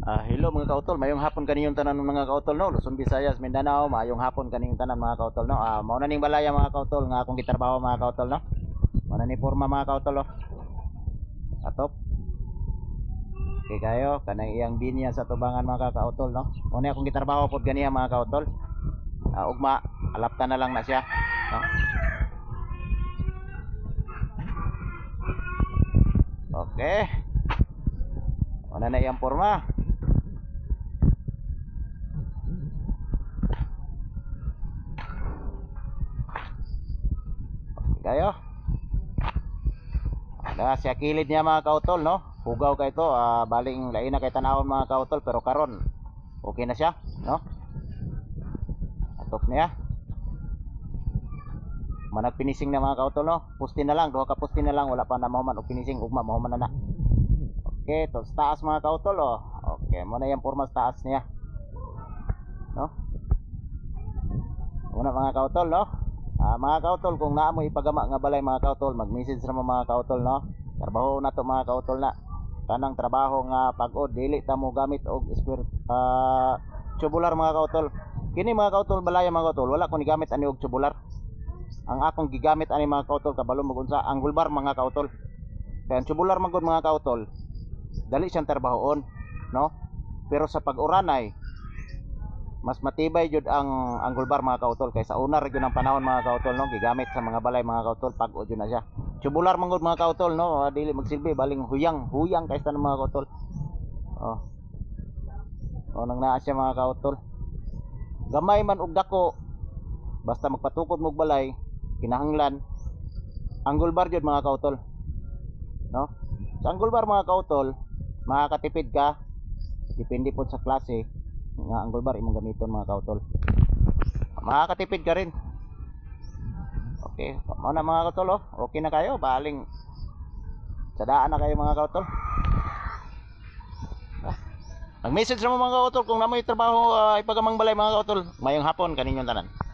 Ah, hello mga kautol, mayong hapon kaninyong tanan mga kautol no. Luzon, Visayas, Mindanao, mayong hapon kaninyong tanan mga kautol no. Ah, mao na ning balaya mga kautol nga akong gitrabaho mga kautol no. Mao na ni porma mga kautol no. Atop. Okay kayo, kanang iyang binya sa tubangan mga kautol no. Mao akong gitrabaho pod ganiya mga kautol. Ah, ugma, alapta na lang na siya, no. Okay. Na na iyang porma. Kayo. Ada siya kilid niya mga kautol no? Hugaw kay to ah, baling lain na kay tanawon mga kautol pero karon okay na siya no? Atok niya. Manag pinising na mga kautol no? Pusti na lang duha ka pusti na lang wala pa na mahuman og pinising ugma mahuman na na. Okay to taas mga kautol oh. Okay mo na yung forma taas niya. No? Una mga kautol no Ah, mga kautol, kung naa mo ipagama nga balay mga kautol, mag-message ra mo mga kautol no. Trabaho na to mga kautol na. Kanang trabaho nga pag-od dili ta mo gamit og square ah tubular mga kautol. Kini mga kautol balaya mga kautol, wala ko ni gamit ani og tubular. Ang akong gigamit ani mga kautol kabalo mo unsa ang gulbar mga kautol. Kaya ang tubular man mga kautol, dali siyang trabahoon, no? Pero sa pag-uranay, mas matibay jud ang angle bar mga kautol kaysa una ra ang panahon mga kautol no? Gigamit sa mga balay mga kautol pag jud na siya. Tubular man gud mga kautol no? Ah, dili magsilbi baling huyang huyang kaysa ng mga kautol. Oh. Oh nang naa siya mga kautol. Gamay man og dako basta magpatukod mo balay kinahanglan angle bar jud mga kautol no? Sa angle bar mga kautol makakatipid ka depende po sa klase nga angle bar imong gamiton mga kautol. Makakatipid ka rin. Okay mao na mga kautol oh. okay na kayo baling. Sadaan na kayo mga kautol. Ah. nag message na mga kautol kung namoy trabaho uh, ipagamang balay mga kautol. Mayong hapon kaninyong tanan